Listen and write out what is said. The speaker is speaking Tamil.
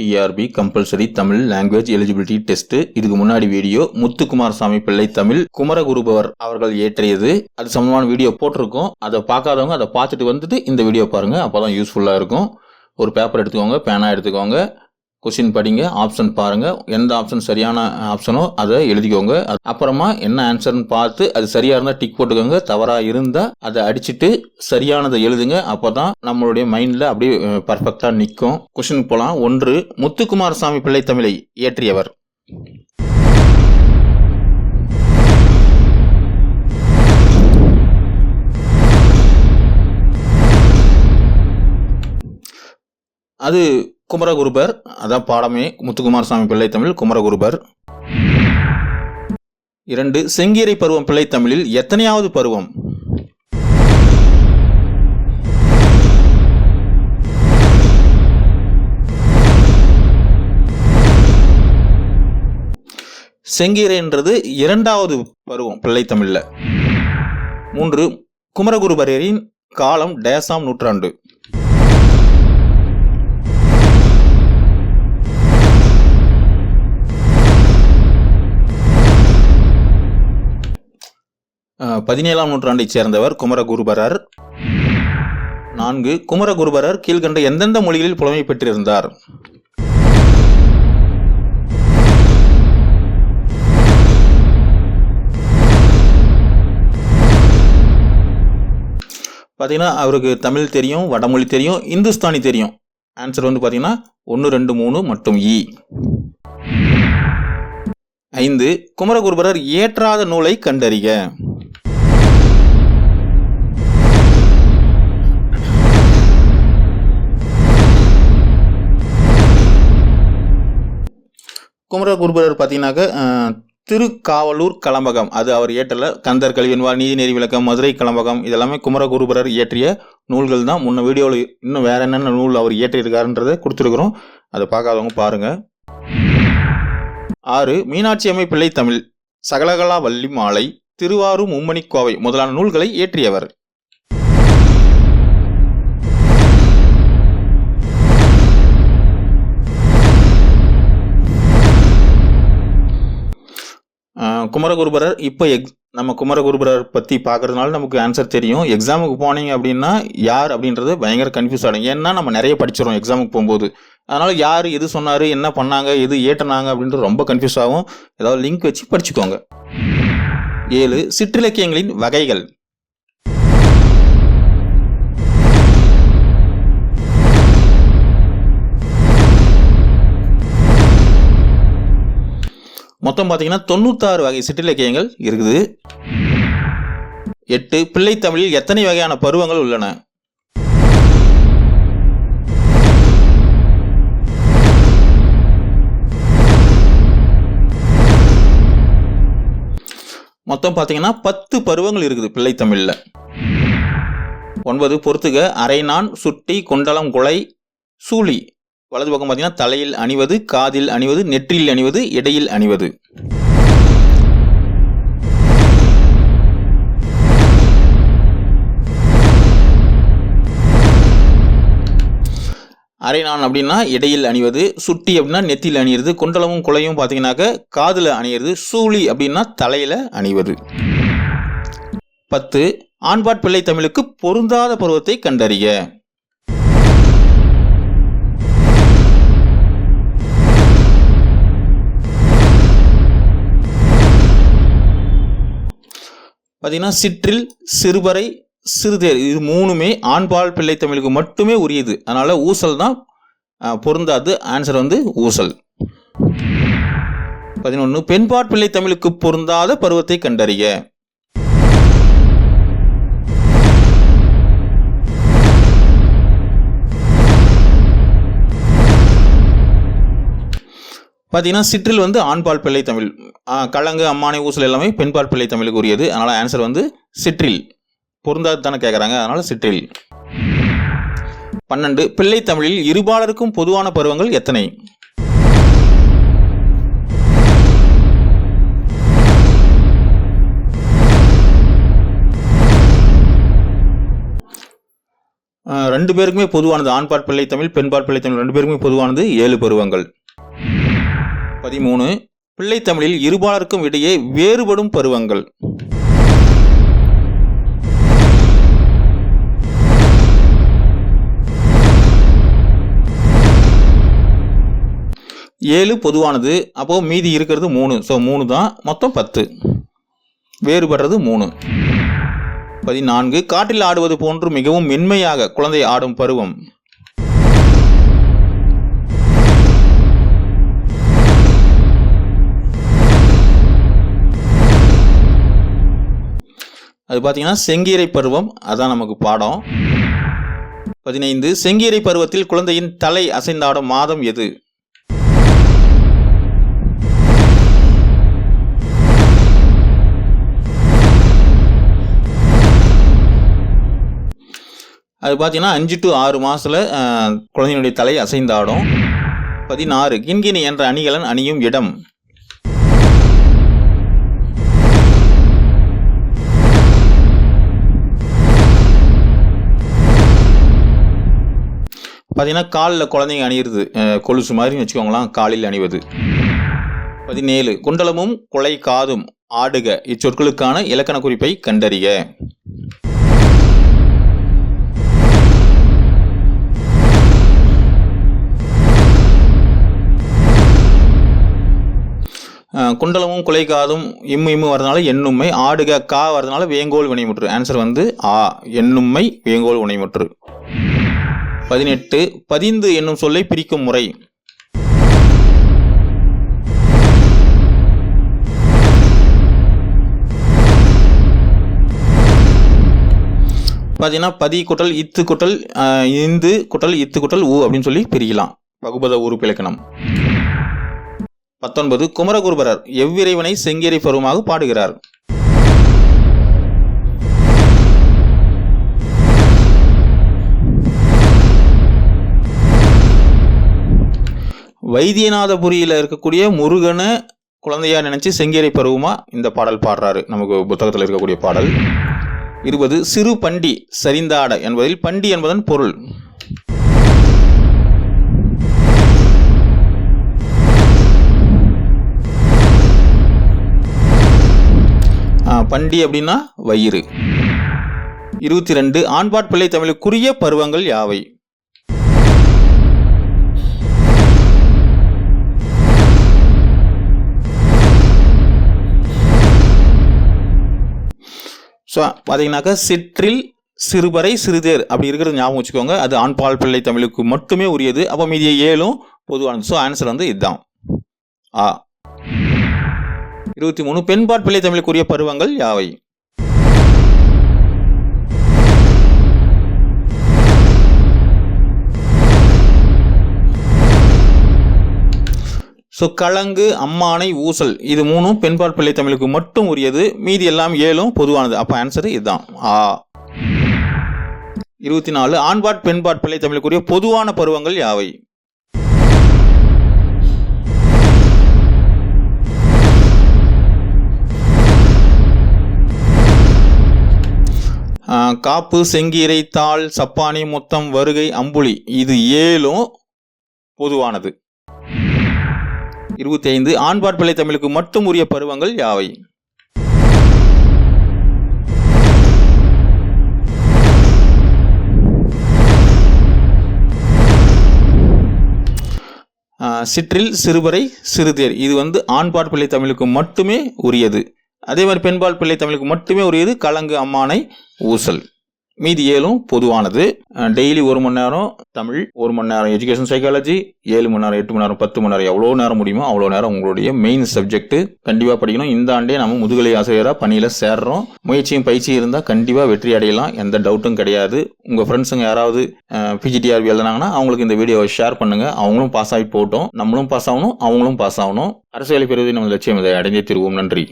TRB compulsory Tamil language eligibility test இதுக்கு முன்னாடி வீடியோ முத்துக்குமாரசாமி பிள்ளை தமிழ் குமரகுருபவர் அவர்கள் ஏற்றியது. அது சம்பந்தமான வீடியோ போட்டிருக்கோம். அதை பார்க்காதவங்க அதை பார்த்துட்டு வந்துட்டு இந்த வீடியோ பாருங்க. அப்போதான் யூஸ்ஃபுல்லாக இருக்கும். ஒரு பேப்பர் எடுத்துக்கோங்க பேனா எடுத்துக்கோங்க. கொஸ்டின் படிங்க ஆப்ஷன் பாருங்கள் எந்த ஆப்ஷன் சரியான ஆப்ஷனோ அதை எழுதிக்கோங்க. அப்புறமா என்ன ஆன்சர்னு பார்த்து அது சரியாக இருந்தால் டிக் போட்டுக்கோங்க. தவறாக இருந்தால் அதை அடிச்சிட்டு சரியானதை எழுதுங்க. அப்பதான் நம்மளுடைய மைண்டில் அப்படியே பர்ஃபெக்டாக நிற்கும் கொஸ்டின் போகலாம் ஒன்று முத்துக்குமாரசாமி பிள்ளை தமிழை இயற்றியவர். அது குமரகுருபர் அதான் பாடமே முத்துக்குமாரசாமி பிள்ளை தமிழ் குமரகுருபர். இரண்டு செங்கீரை பருவம் பிள்ளை தமிழில் எத்தனையாவது பருவம்? செங்கீரைன்றது இரண்டாவது பருவம் பிள்ளை தமிழில். மூன்று குமரகுருபரரின் காலம் டேசாம் நூற்றாண்டு. பதினேழாம் நூற்றாண்டைச் சேர்ந்தவர் குமரகுருபரர். நான்கு குமரகுருபரர் கீழ்கண்ட எந்தெந்த மொழிகளில் புலமை பெற்றிருந்தார்? பார்த்தீங்கன்னா அவருக்கு தமிழ் தெரியும் வடமொழி தெரியும் இந்துஸ்தானி தெரியும். ஆன்சர் வந்து பார்த்தீங்கன்னா ஒன்று ரெண்டு மூணு மற்றும் இ. ஐந்து குமரகுருபரர் இயற்றாத நூலை கண்டறிக. குமரகுருபரர் பார்த்தீங்கன்னாக்க திருக்காவலூர் கலம்பகம். அது அவர் இயற்றல. கந்தர் கல்வியன்வார் நீதிநெறி விளக்கம் மதுரை கலம்பகம் இதெல்லாமே குமரகுருபரர் இயற்றிய நூல்கள் தான். முன்ன வீடியோவில் இன்னும் வேற என்னென்ன நூல் அவர் இயற்றியிருக்காருன்றதை கொடுத்துருக்குறோம். அதை பார்க்காதவங்க பாருங்க. ஆறு மீனாட்சி அம்மை பிள்ளை தமிழ் சகலகலா வள்ளி மாலை திருவாரூர் மும்மணிக்கோவை முதலான நூல்களை இயற்றியவர். குமரகுருபரர் இப்போ எக் நம்ம குமரகுருபரர் பற்றி பார்க்கறதுனால நமக்கு ஆன்சர் தெரியும். எக்ஸாமுக்கு போனீங்க அப்படின்னா யார் அப்படின்றது பயங்கர கன்ஃபியூஸ் ஆகிடும் ஏன்னா நம்ம நிறைய படிச்சிடும் எக்ஸாமுக்கு போகும்போது. அதனால் யார் எது சொன்னார் என்ன பண்ணாங்க எது ஏற்றினாங்க அப்படின்றது ரொம்ப கன்ஃபியூஸ் ஆகும். ஏதாவது லிங்க் வச்சு படிச்சுக்கோங்க. ஏழு சிற்றிலக்கியங்களின் வகைகள். மொத்தம் பார்த்தீங்கன்னா தொண்ணூத்தாறு வகை சிற்றிலக்கியங்கள் இருக்குது. எட்டு பிள்ளைத்தமிழில் எத்தனை வகையான பருவங்கள் உள்ளன? மொத்தம் பார்த்தீங்கன்னா பத்து பருவங்கள் இருக்குது பிள்ளைத்தமிழில். ஒன்பது பொறுத்துக அரைநான் சுட்டி குண்டலம் குலை சூழி வலது பக்கம் பார்த்தீங்கன்னா தலையில் அணிவது காதில் அணிவது நெற்றியில் அணிவது இடையில் அணிவது. அரைநான் அப்படின்னா இடையில் அணிவது சுட்டி அப்படின்னா நெத்தியில் அணியிறது குண்டலமும் குலையும் பார்த்தீங்கன்னாக்க காதில் அணியிறது சூழி அப்படின்னா தலையில அணிவது. பத்து ஆண்பாட் பிள்ளை தமிழுக்கு பொருந்தாத பருவத்தை கண்டறிய பார்த்தீங்கன்னா சிற்றில் சிறுபறை சிறுதேர். இது மூணுமே ஆண்பால் பிள்ளை தமிழுக்கு மட்டுமே உரியது. அதனால் ஊசல் தான் பொருந்தாது. ஆன்சர் வந்து ஊசல். பதினொன்று பெண்பாட் பிள்ளை தமிழுக்கு பொருந்தாத பருவத்தை கண்டறிய. பார்த்தீங்கன்னா சிற்றில் வந்து ஆண்பால் பிள்ளை தமிழ். கலங்கு அம்மானை ஊசல் எல்லாமே பெண்பால் பிள்ளை தமிழுக்கு உரியது அதனால் ஆன்சர் வந்து சிற்றில். பொருந்தாது தானே கேட்குறாங்க அதனால் சிற்றில். பன்னெண்டு பிள்ளை தமிழில் இருபாலருக்கும் பொதுவான பருவங்கள் எத்தனை? ரெண்டு பேருக்குமே பொதுவானது. ஆண்பாட் பிள்ளை தமிழ் பெண்பாட் பிள்ளை தமிழ் ரெண்டு பேருக்குமே பொதுவானது ஏழு பருவங்கள். பதிமூணு பிள்ளைத்தமிழில் இருபாலருக்கும் இடையே வேறுபடும் பருவங்கள். ஏழு பொதுவானது அப்போ மீதி இருக்கிறது மூணு. ஸோ மூணு தான் மொத்தம் பத்து. வேறுபடுறது மூணு. பதினான்கு காட்டில் ஆடுவது போன்று மிகவும் மென்மையாக குழந்தை ஆடும் பருவம். அது பார்த்தீங்கன்னா செங்கீரை பருவம் அதான் நமக்கு பாடம். பதினைந்து செங்கீரை பருவத்தில் குழந்தையின் தலை அசைந்தாடும் மாதம் எது? அது பார்த்தீங்கன்னா அஞ்சு டு ஆறு மாதத்தில் குழந்தையினுடைய தலை அசைந்தாடும். பதினாறு கிண்கிணி என்ற அணிகலன் அணியும் இடம். பார்த்தீங்கன்னா காலில் குழந்தைங்க அணியிறது கொலுசு மாதிரி வச்சுக்கோங்களேன் காலில் அணிவது. பதினேழு குண்டலமும் கொலை காதும் ஆடுக இச்சொற்களுக்கான இலக்கண குறிப்பை கண்டறிய குண்டலமும் குலை காதும் இம்மு இம்மு வரதுனால எண்ணும்மை ஆடுக கா வரதுனால வேங்கோல் வினைமுற்று. ஆன்சர் வந்து ஆ எண்ணும்மை வேங்கோல் வினைமுற்று. பதினெட்டு பதிந்து என்னும் சொல்லை பிரிக்கும் முறை. பார்த்தீங்கன்னா பதி குட்டல் இத்து குட்டல் இந்து குட்டல் இத்து குட்டல் ஊ அப்படின்னு சொல்லி பிரிக்கலாம். வகுபத உறுப்பிலக்கணம் பத்தொன்பது குமரகுருபரர் எவ்விரைவனை செங்கேரி பருவமாக பாடுகிறார். வைத்தியநாதபுரியில் இருக்கக்கூடிய முருகனை குழந்தையா நினைச்சு செங்கேரி பருவமா இந்த பாடல் பாடுறாரு. நமக்கு புத்தகத்தில் இருக்கக்கூடிய பாடல். இருபது சிறு பண்டி சரிந்தாட என்பதில் பண்டி என்பதன் பொருள். பண்டி அப்படின்னா வயிறு. இருபத்தி ரெண்டு ஆண்பாட் பிள்ளை தமிழுக்குரிய பருவங்கள் யாவை? ஸோ பார்த்தீங்கன்னாக்கா சிற்றில் சிறுபறை சிறுதேர் அப்படி இருக்கிறது ஞாபகம் வச்சுக்கோங்க. அது ஆண்பால் பிள்ளை தமிழுக்கு மட்டுமே உரியது. அப்போ மீதிய ஏழும் பொதுவானது ஸோ ஆன்சர் வந்து இதுதான். ஆ. இருபத்தி மூணு பெண்பாட் பிள்ளை தமிழுக்குரிய பருவங்கள் யாவை? ஸோ கலங்கு அம்மானை ஊசல். இது மூணும் பெண்பால் பிள்ளை தமிழுக்கு மட்டும் உரியது. மீதி எல்லாம் ஏழும் பொதுவானது. அப்போ ஆன்சர் இதுதான். ஆ. இருபத்தி நாலு ஆண்பாட் பெண்பாட் பிள்ளை தமிழுக்குரிய பொதுவான பருவங்கள் யாவை? காப்பு செங்கீரை தாள் சப்பானி முத்தம் வருகை அம்புலி. இது ஏழும் பொதுவானது. இருபத்தி ஐந்து ஆண்பாட் பிள்ளை தமிழுக்கு மட்டும் உரிய பருவங்கள் யாவை? சிற்றில் சிறுபறை சிறுதேர். இது வந்து ஆண்பாட் பிள்ளை தமிழுக்கு மட்டுமே உரியது. அதே மாதிரி பெண்பால் பிள்ளை தமிழுக்கு மட்டுமே உரியது. கலங்கு அம்மானை ஊசல். மீதி ஏழும் பொதுவானது. டெய்லி ஒரு மணி நேரம் தமிழ் ஒரு மணி நேரம் எஜுகேஷன் சைக்காலஜி ஏழு மணி நேரம் எட்டு மணி நேரம் பத்து மணி நேரம் எவ்வளோ நேரம் முடியுமோ அவ்வளோ நேரம் உங்களுடைய மெயின் சப்ஜெக்ட் கண்டிப்பாக படிக்கணும். இந்த ஆண்டே நம்ம முதுகலை ஆசிரியராக பணியில் சேர்றோம். முயற்சியும் பயிற்சியும் இருந்தால் கண்டிப்பாக வெற்றி அடையலாம். எந்த டவுட்டும் கிடையாது. உங்கள் ஃப்ரெண்ட்ஸுங்க யாராவது பிஜிடிஆர்பி எழுதுனாங்கன்னா அவங்களுக்கு இந்த வீடியோவை ஷேர் பண்ணுங்கள் அவங்களும் பாஸ் ஆகி போட்டோம் நம்மளும் பாஸ் ஆகணும் அவங்களும் பாஸ் ஆகணும். அரசியலை பெறுவதை நம்ம லட்சியம் இதை அடைந்தே திருவோம். நன்றி.